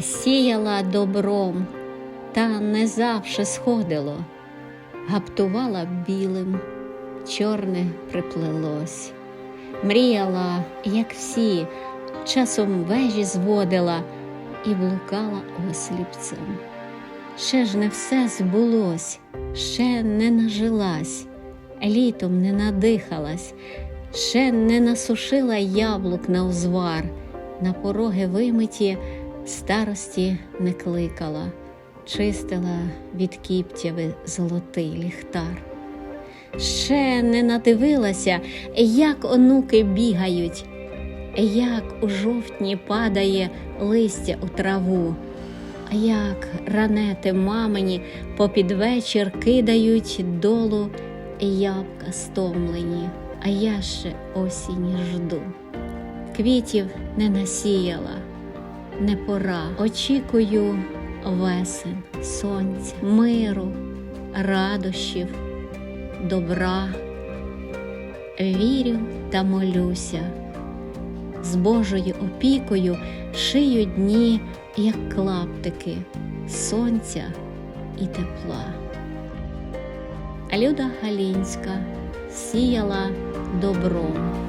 сіяла добром, та не завше сходило, гаптувала білим, чорне приплелось, мріяла, як всі, часом вежі зводила і блукала осліпцем. Ще ж не все збулось, ще не нажилась, літом не надихалась, ще не насушила яблук на узвар, на пороги вимиті старості не кликала, чистила від кіптяви золотий ліхтар. Ще не надивилася, як онуки бігають, як у жовтні падає листя у траву, як ранети мамині попід вечір кидають долу ябка стомлені, а я ще осінь жду. Квітів не насіяла, не пора. Очікую весен, сонця, миру, радощів, добра. Вірю та молюся. З Божою опікою шию дні, як клаптики, сонця і тепла. Люда Галінська сіяла добром.